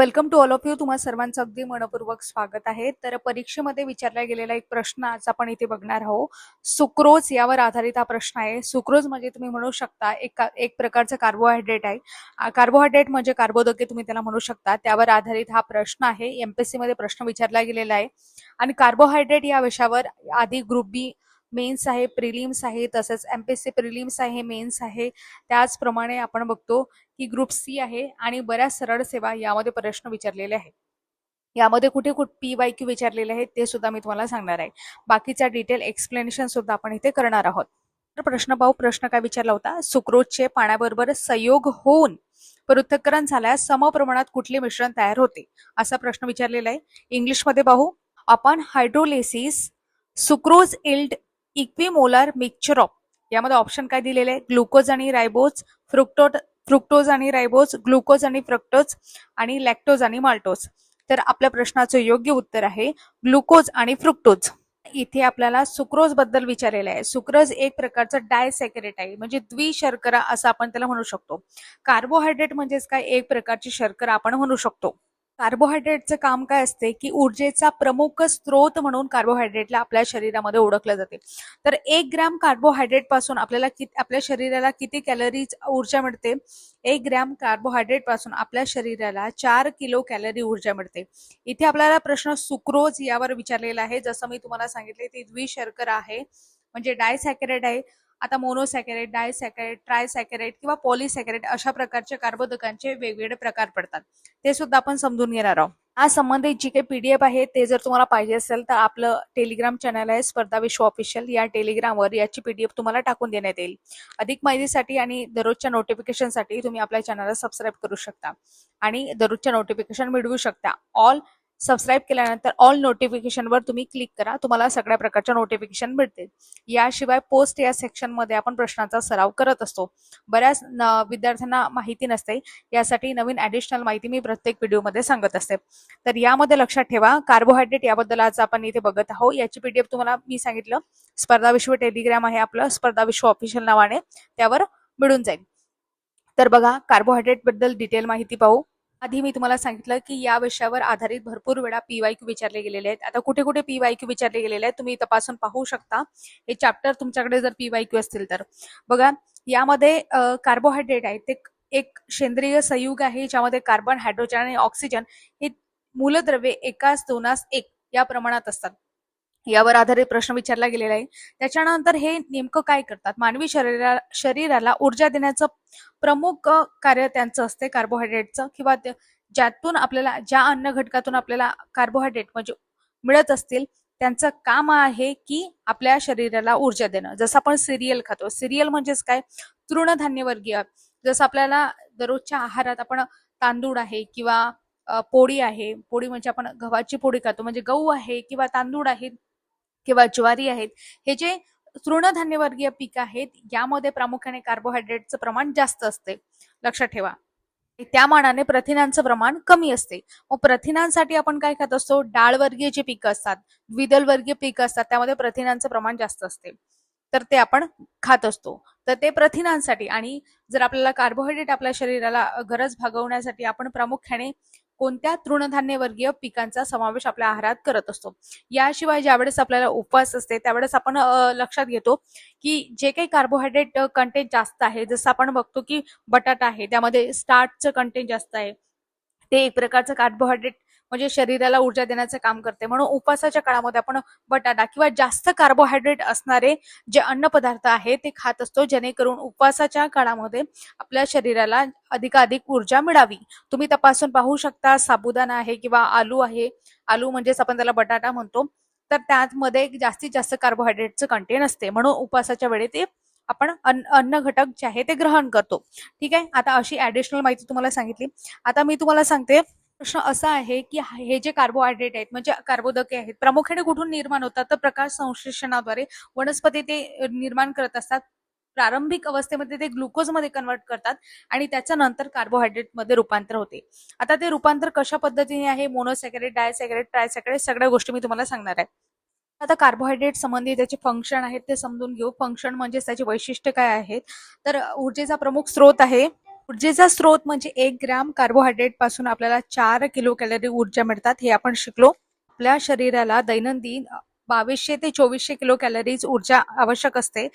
Welcome to all of you तुम्हाला सर्वांचं अगदी मनपूर्वक स्वागत आहे. तर परीक्षेमध्ये विचारला गेलेला एक प्रश्न आज आपण इथे बघणार आहोत. सुक्रोज यावर आधारित हा प्रश्न आहे. सुक्रोज म्हणजे तुम्ही म्हणू शकता एक एक प्रकारचं कार्बोहायड्रेट आहे. कार्बोहायड्रेट म्हणजे कार्बोदके तुम्ही त्याला म्हणू शकता. त्यावर आधारित हा प्रश्न आहे. एमपीएससी मध्ये प्रश्न विचारला गेलेला आहे. आणि कार्बोहायड्रेट या विषयावर आधी ग्रुप बी मेन्स आहे प्रिलिम्स आहे तसंच एमपीएससी प्रिलिम्स आहे मेन्स आहे. त्याचप्रमाणे आपण बघतो की ग्रुप सी आहे आणि बऱ्याच सरळ सेवा यामध्ये प्रश्न विचारलेले आहेत. यामध्ये कुठे कुठे पी वाय क्यू विचारलेले आहेत ते सुद्धा मी तुम्हाला सांगणार आहे. बाकीचा डिटेल एक्सप्लेनेशन सुद्धा आपण इथे करणार आहोत. तर प्रश्न पाहू प्रश्न काय विचारला होता? सुक्रोजचे पाण्याबरोबर संयोग होऊन पृथ्थकरण झाल्यास समप्रमाणात कुठले मिश्रण तयार होते? असा प्रश्न विचारलेला आहे. इंग्लिशमध्ये पाहू. आपण hydrolysis sucrose yield equimolar mixture of यामध्ये ऑप्शन काय दिलेले? आहे ग्लुकोज आणि रायबोज फ्रुक्टो फ्रुक्टोज आणि रायबोज ग्लुकोज आणि फ्रक्टोज आणि लॅक्टोज आणि माल्टोज. तर आपल्या प्रश्नाचं योग्य उत्तर आहे ग्लुकोज आणि फ्रुक्टोज. इथे आपल्याला सुक्रोजबद्दल विचारलेलं आहे. सुक्रोज एक प्रकारचं डायसॅकरेट आहे म्हणजे द्विशर्करा असं आपण त्याला म्हणू शकतो. कार्बोहायड्रेट म्हणजेच काय? एक प्रकारची शर्करा आपण म्हणू शकतो. कार्बोहायड्रेटचं काम काय असते की ऊर्जेचा प्रमुख स्रोत म्हणून कार्बोहायड्रेटला आपल्या शरीरामध्ये ओळखलं जाते. तर एक ग्रॅम कार्बोहायड्रेटपासून आपल्याला आपल्या शरीराला किती कॅलरीज ऊर्जा मिळते? एक ग्रॅम कार्बोहायड्रेटपासून आपल्या शरीराला चार किलो कॅलरी ऊर्जा मिळते. इथे आपल्याला प्रश्न सुक्रोज यावर विचारलेला आहे. जसं मी तुम्हाला सांगितले ती द्विशर्करा आहे म्हणजे डायसॅकरेट आहे. आता मोनोसॅकॅरेट डायसॅकॅरेट ट्रायसॅकॅरेट किंवा पॉलिसॅकॅरेट अशा प्रकारचे कार्बोदकांचे वेगवेगळे प्रकार पडतात. ते सुद्धा आपण समजून घेणार आहोत. या संबंधित जी काही पीडीएफ आहे ते जर तुम्हाला पाहिजे असेल तर आपलं टेलिग्राम चॅनल आहे स्पर्धा विश्व ऑफिशियल या टेलिग्रामवर याची पीडीएफ तुम्हाला टाकून देण्यात येईल. अधिक माहितीसाठी आणि दररोजच्या नोटिफिकेशनसाठी तुम्ही आपल्या चॅनलला सबस्क्राईब करू शकता. आणि दररोजच्या नोटिफिकेशन मिळवू शकता. ऑल सबस्क्राईब केल्यानंतर ऑल नोटिफिकेशनवर तुम्ही क्लिक करा. तुम्हाला सगळ्या प्रकारच्या नोटिफिकेशन मिळतील. याशिवाय पोस्ट या सेक्शनमध्ये आपण प्रश्नांचा सराव करत असतो. बऱ्याच विद्यार्थ्यांना माहिती नसते. यासाठी नवीन ॲडिशनल माहिती मी प्रत्येक व्हिडिओमध्ये सांगत असते. तर यामध्ये लक्षात ठेवा कार्बोहायड्रेट याबद्दल आज आपण इथे बघत आहोत. याची पीडीएफ तुम्हाला मी सांगितलं. स्पर्धा विश्व टेलिग्राम आहे आपलं. स्पर्धा विश्व ऑफिशियल नावाने त्यावर मिळून जाईल. तर बघा कार्बोहायड्रेटबद्दल डिटेल माहिती पाहू. आधी मी तुम्हाला सांगितलं की या विषयावर आधारित भरपूर वेळा पीवायक्यू विचारले गेलेले आहेत. आता कुठे कुठे पीवायक्यू विचारले गेलेले आहेत तुम्ही तपासून पाहू शकता. हे चॅप्टर तुमच्याकडे जर पीवायक्यू असतील तर. बघा यामध्ये कार्बोहायड्रेट आहे ते एक सेंद्रिय संयुग आहे ज्यामध्ये कार्बन हायड्रोजन आणि ऑक्सिजन हे मूलद्रव्ये एकाच दोनास एक या प्रमाणात असतात. यावर आधारित प्रश्न विचारला गेलेला आहे. त्याच्यानंतर हे नेमकं काय करतात? मानवी शरीरा शरीराला ऊर्जा देण्याचं प्रमुख कार्य त्यांचं असते कार्बोहायड्रेटचं किंवा ज्यातून आपल्याला ज्या अन्न घटकातून आपल्याला कार्बोहायड्रेट म्हणजे मिळत असतील त्यांचं काम आहे की आपल्या शरीराला ऊर्जा देणं. जसं आपण सिरियल खातो. सिरियल म्हणजेच काय? तृणधान्य वर्गीय. जसं आपल्याला दररोजच्या आहारात आपण तांदूळ आहे किंवा पोळी आहे. पोळी म्हणजे आपण गव्हाची पोळी खातो. म्हणजे गहू आहे किंवा तांदूळ आहे. किंवा ज्वारी आहेत हे जे तृणधान्यवर्गीय पीक आहेत यामध्ये प्रामुख्याने कार्बोहायड्रेटचं प्रमाण जास्त असते. लक्षात ठेवा. त्या मानाने प्रथिनांचं प्रमाण कमी असते. मग प्रथिनांसाठी आपण काय खात असतो? डाळवर्गीय जे पिकं असतात द्विदल वर्गीय पिकं असतात त्यामध्ये प्रथिनांचं प्रमाण जास्त असते. तर ते आपण खात असतो. तर ते प्रथिनांसाठी आणि जर आपल्याला कार्बोहायड्रेट आपल्या शरीराला गरज भागवण्यासाठी आपण प्रामुख्याने कोणत्या तृणधान्य वर्गीय पिकांचा समावेश आपल्या आहारात करत असतो? याशिवाय ज्यावेळेस आपल्याला उपवास असते त्यावेळेस आपण लक्षात घेतो की जे काही कार्बोहायड्रेट कंटेंट जास्त आहे जसं आपण बघतो की बटाटा आहे त्यामध्ये स्टार्टचं कंटेंट जास्त आहे. ते एक प्रकारचं कार्बोहायड्रेट म्हणजे शरीराला ऊर्जा देण्याचं काम करते. म्हणून उपवासाच्या काळामध्ये आपण बटाटा किंवा जास्त कार्बोहायड्रेट असणारे जे अन्नपदार्थ आहे ते खात असतो. जेणेकरून उपवासाच्या काळामध्ये आपल्या शरीराला अधिकाधिक ऊर्जा मिळावी. तुम्ही तपासून पाहू शकता साबुदाणा आहे किंवा आलू आहे. आलू म्हणजेच आपण त्याला बटाटा म्हणतो. तर त्यामध्ये जास्तीत जास्त कार्बोहायड्रेटचं कंटेन असते. म्हणून उपवासाच्या वेळी ते आपण अन्न अन्न घटक जे आहे ते ग्रहण करतो. ठीक आहे? आता अशी ऍडिशनल माहिती तुम्हाला सांगितली. आता मी तुम्हाला सांगते प्रश्न असा आहे की हे जे कार्बोहायड्रेट आहेत म्हणजे कार्बोदके आहेत प्रामुख्याने कुठून निर्माण होतात? तर प्रकाश संश्लेषणाद्वारे वनस्पती ते निर्माण करत असतात. प्रारंभिक अवस्थेमध्ये ते ग्लुकोजमध्ये कन्वर्ट करतात आणि त्याच्या नंतर कार्बोहायड्रेटमध्ये रूपांतर होते. आता ते रूपांतर कशा पद्धतीने आहे? मोनोसॅकरेट डायसॅकरेट ट्रायसॅकरेट सगळ्या गोष्टी मी तुम्हाला सांगणार आहे. आता कार्बोहायड्रेट संबंधी त्याचे फंक्शन आहेत ते समजून घेऊ. फंक्शन म्हणजे त्याचे वैशिष्ट्य काय आहेत? तर ऊर्जेचा प्रमुख स्रोत आहे ऊर्जेचा स्रोत म्हणजे एक ग्रॅम कार्बोहायड्रेटपासून आपल्याला चार किलो कॅलरी ऊर्जा मिळतात हे आपण शिकलो. आपल्या शरीराला दैनंदिन बावीसशे ते चोवीसशे किलो कॅलरीज ऊर्जा आवश्यक असते.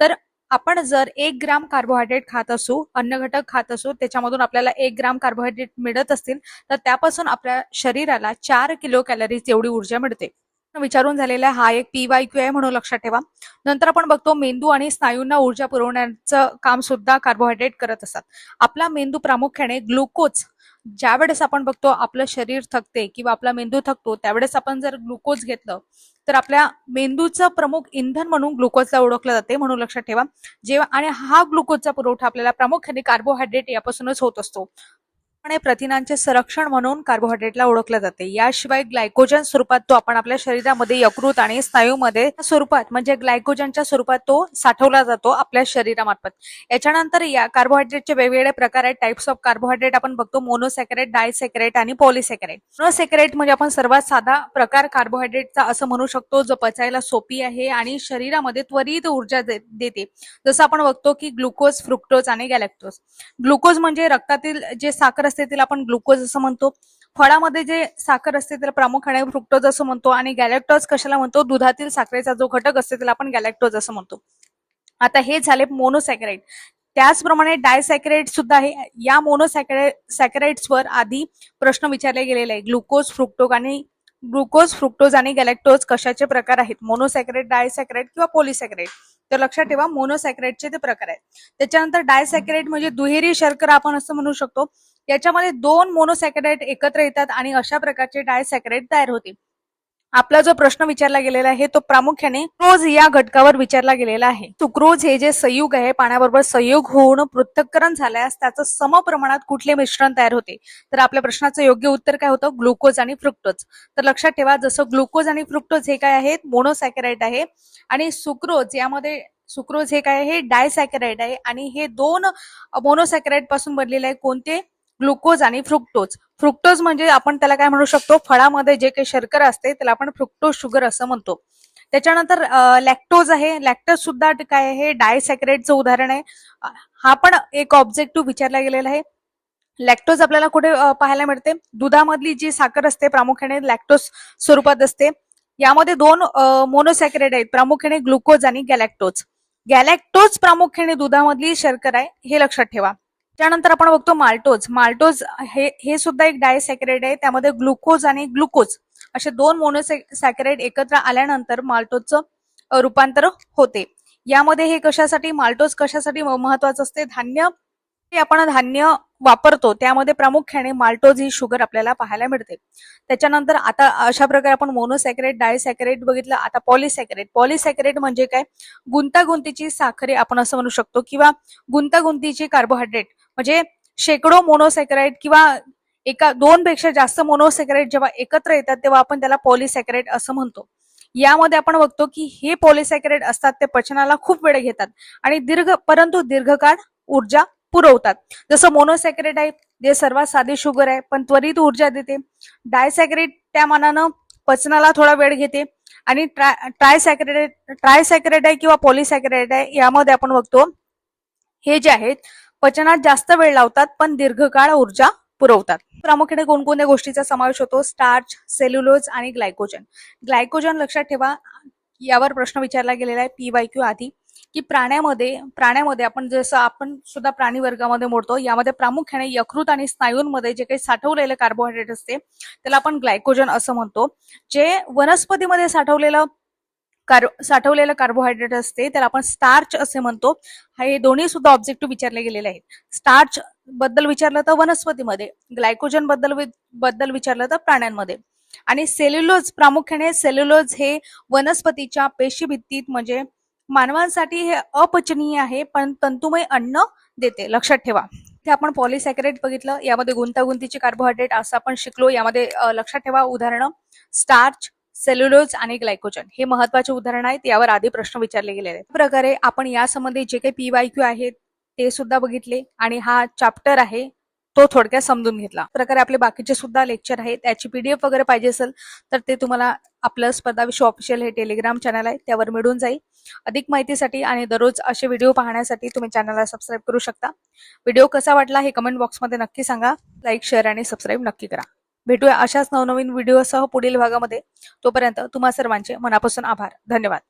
तर आपण जर एक ग्राम कार्बोहायड्रेट खात असू अन्न घटक खात असू त्याच्यामधून आपल्याला एक ग्राम कार्बोहायड्रेट मिळत असतील तर त्यापासून आपल्या शरीराला चार किलो कॅलरीज एवढी ऊर्जा मिळते. विचारून झालेला हा एक पीवाय क्यू आहे म्हणून लक्षात ठेवा. नंतर आपण बघतो मेंदू आणि स्नायूंना ऊर्जा पुरवण्याचं काम सुद्धा कार्बोहायड्रेट करत असतात. आपला मेंदू प्रामुख्याने ग्लुकोज ज्या वेळेस आपण बघतो आपलं शरीर थकते किंवा आपला मेंदू थकतो त्यावेळेस आपण जर ग्लुकोज घेतलं तर आपल्या मेंदूचं प्रमुख इंधन म्हणून ग्लुकोजला ओळखलं जाते म्हणून लक्षात ठेवा. जेव्हा आणि हा ग्लुकोजचा पुरवठा आपल्याला प्रामुख्याने कार्बोहायड्रेट यापासूनच होत असतो. आणि प्रथिनांचे संरक्षण म्हणून कार्बोहायड्रेटला ओळखलं जाते. याशिवाय ग्लायकोजन स्वरूपात तो आपण आपल्या शरीरामध्ये यकृत आणि स्नायूमध्ये स्वरूपात म्हणजे ग्लायकोजनच्या स्वरूपात तो साठवला जातो आपल्या शरीरामार्फत. याच्यानंतर या कार्बोहायड्रेटचे वेगवेगळे प्रकार आहेत. टाइप्स ऑफ कार्बोहायड्रेट आपण बघतो मोनोसेक्रेट डायसेक्रेट आणि पॉलिसॅकरेट मोनोसॅकरेट म्हणजे आपण सर्वात साधा प्रकार कार्बोहायड्रेटचा असं म्हणू शकतो जो पचायला सोपी आहे आणि शरीरामध्ये त्वरित ऊर्जा दे- देते. जसं आपण बघतो की ग्लुकोज फ्रुक्टोज आणि गॅलेक्टोज ग्लुकोज म्हणजे रक्तातील जे साखर असते तिला आपण ग्लुकोज असं म्हणतो. फळामध्ये जे साखर असते त्याला प्रामुख्याने फ्रुक्टोज असं म्हणतो आणि गॅलेक्टोज कशाला म्हणतो? दुधातील साखरेचा जो घटक असते त्याला आपण गॅलेक्टोज असं म्हणतो. आता हे झाले मोनोसॅकराईड त्याचप्रमाणे डायसॅकराईड सुद्धा आहे. या मोनोसॅकराईड वर आधी प्रश्न विचारले गेलेले आहे. ग्लुकोज फ्रुक्टोज आणि ग्लुकोज फ्रुक्टोज आणि गॅलेक्टोज कशाचे प्रकार आहेत? मोनोसॅकराईड डायसॅकराईड किंवा पॉलिसॅकराईड तर लक्षात ठेवा मोनोसॅक्रेटचे ते प्रकार आहेत. त्याच्यानंतर डायसॅक्रेट म्हणजे दुहेरी शर्करा आपण असं म्हणू शकतो. याच्यामध्ये दोन मोनोसॅक्रेट एकत्र येतात आणि अशा प्रकारचे डायसॅक्रेट तयार होते आपला जो प्रश्न विचारला गेलेला आहे तो प्रामुख्याने क्रोज या घटकावर विचारला गेलेला आहे. सुक्रोज हे जे संयुग आहे पाण्याबरोबर संयोग होऊन पृथक्करण झाल्यास त्याचं सम प्रमाणात कुठले मिश्रण तयार होते? तर आपल्या प्रश्नाचं योग्य उत्तर काय होतं? ग्लुकोज आणि फ्रुक्टोज. तर लक्षात ठेवा जसं ग्लुकोज आणि फ्रुक्टोज हे काय आहेत? मोनोसॅकेराइड आहे. आणि सुक्रोज यामध्ये सुक्रोज हे काय आहे? डायसॅकेराइड आहे. आणि हे दोन मोनोसॅकेराइडपासून बनलेले आहे कोणते? ग्लुकोज आणि फ्रुक्टोज फ्रुक्टोज म्हणजे आपण त्याला काय म्हणू शकतो? फळामध्ये जे काही शर्करा असते त्याला आपण फ्रुक्टोज शुगर असं म्हणतो. त्याच्यानंतर लॅक्टोज आहे. लॅक्टोज सुद्धा काय आहे? डायसॅक्रेटचं उदाहरण आहे. हा पण एक ऑब्जेक्टिव्ह विचारला गेलेला आहे. लॅक्टोज आपल्याला कुठे पाहायला मिळते? दुधामधली जी साखर असते प्रामुख्याने लॅक्टोज स्वरूपात असते. यामध्ये दोन मोनोसॅक्रेट आहेत. प्रामुख्याने ग्लुकोज आणि गॅलॅक्टोज गॅलॅक्टोज प्रामुख्याने दुधामधली शर्करा आहे हे लक्षात ठेवा. त्यानंतर आपण बघतो माल्टोज. माल्टोज हे हे सुद्धा एक डायसॅक्रेड आहे. त्यामध्ये ग्लुकोज आणि ग्लुकोज असे दोन मोनोसॅक्रेड एकत्र आल्यानंतर माल्टोजचं रूपांतर होते. यामध्ये हे कशासाठी माल्टोज कशासाठी महत्वाचं असते? धान्य हे आपण धान्य वापरतो त्यामध्ये प्रामुख्याने माल्टोज ही शुगर आपल्याला पाहायला मिळते. त्याच्यानंतर आता अशा प्रकारे आपण मोनोसॅकरेट डायसॅकरेट बघितलं आता पॉलिसॅकरेट पॉलिसॅकरेट म्हणजे काय? गुंतागुंतीची साखरे आपण असं म्हणू शकतो किंवा गुंतागुंतीची कार्बोहायड्रेट म्हणजे शेकडो मोनोसेक्राईड किंवा एका दोन पेक्षा जास्त मोनोसेक्राईड जेव्हा एकत्र येतात तेव्हा आपण त्याला पॉलिसेक्राईड असं म्हणतो. यामध्ये आपण बघतो की हे पॉलिसेक्राईड असतात ते पचनाला खूप वेळ घेतात आणि दीर्घ परंतु दीर्घकाळ ऊर्जा पुरवतात. जसं मोनोसेक्रेट आहे जे सर्वात साधी शुगर आहे पण त्वरित ऊर्जा देते. डायसॅक्रेट त्या मानानं पचनाला थोडा वेळ घेते आणि ट्राय ट्रायसॅकरेट आहे किंवा पॉलिसॅकरेट आहे यामध्ये आपण बघतो हे जे आहेत पचनात जास्त वेळ लावतात पण दीर्घकाळ ऊर्जा पुरवतात. प्रामुख्याने कोणकोणत्या गोष्टीचा समावेश होतो? स्टार्च सेल्युलोज आणि ग्लायकोजन. ग्लायकोजन लक्षात ठेवा यावर प्रश्न विचारला गेलेला आहे पी वाय क्यू आधी की प्राण्यामध्ये प्राण्यामध्ये आपण जसं आपण सुद्धा प्राणी वर्गामध्ये मोडतो यामध्ये प्रामुख्याने यकृत आणि स्नायूंमध्ये जे काही साठवलेलं कार्बोहायड्रेट असते त्याला आपण ग्लायकोजन असं म्हणतो. जे वनस्पतीमध्ये साठवलेलं कार्ब साठवलेलं कार्बोहायड्रेट असते त्याला आपण स्टार्च असे म्हणतो. हे दोन्ही सुद्धा ऑब्जेक्टिव्ह विचारले गेलेले आहेत. स्टार्च बद्दल विचारलं तर वनस्पतीमध्ये ग्लायकोजनबद्दल बद्दल विचारलं तर प्राण्यांमध्ये. आणि सेल्युलोज प्रामुख्याने सेल्युलोज हे वनस्पतीच्या पेशीभित्तीत म्हणजे मानवांसाठी हे अपचनीय आहे पण तंतुमय अन्न देते. लक्षात ठेवा. ते आपण पॉलिसॅक्रेट बघितलं. यामध्ये गुंतागुंतीचे कार्बोहायड्रेट असं आपण शिकलो. यामध्ये लक्षात ठेवा. उदाहरणं स्टार्च सेल्युलोज आणि ग्लायकोजन हे महत्त्वाचे उदाहरण आहेत यावर आधी प्रश्न विचारले गेलेले आहेत. प्रकारे आपण यासंबंधी जे काही पीवाय क्यू आहेत ते सुद्धा बघितले आणि हा चॅप्टर आहे तो थोडक्यात समजून घेतला. प्रकारे आपले बाकीचे सुद्धा लेक्चर आहेत त्याची पीडीएफ वगैरे पाहिजे असेल तर ते तुम्हाला आपलं स्पर्धा विश्व ऑफिशियल हे टेलिग्राम चॅनल आहे त्यावर मिळून जाईल. अधिक माहितीसाठी आणि दररोज असे व्हिडिओ पाहण्यासाठी तुम्ही चॅनलला सबस्क्राईब करू शकता. व्हिडिओ कसा वाटला हे कमेंट बॉक्समध्ये नक्की सांगा. लाईक शेअर आणि सबस्क्राईब नक्की करा. भेटूया अशाच नवनवीन व्हिडिओसह पुढील भागामध्ये. तोपर्यंत तुम्हा सर्वांचे मनापासून आभार. धन्यवाद.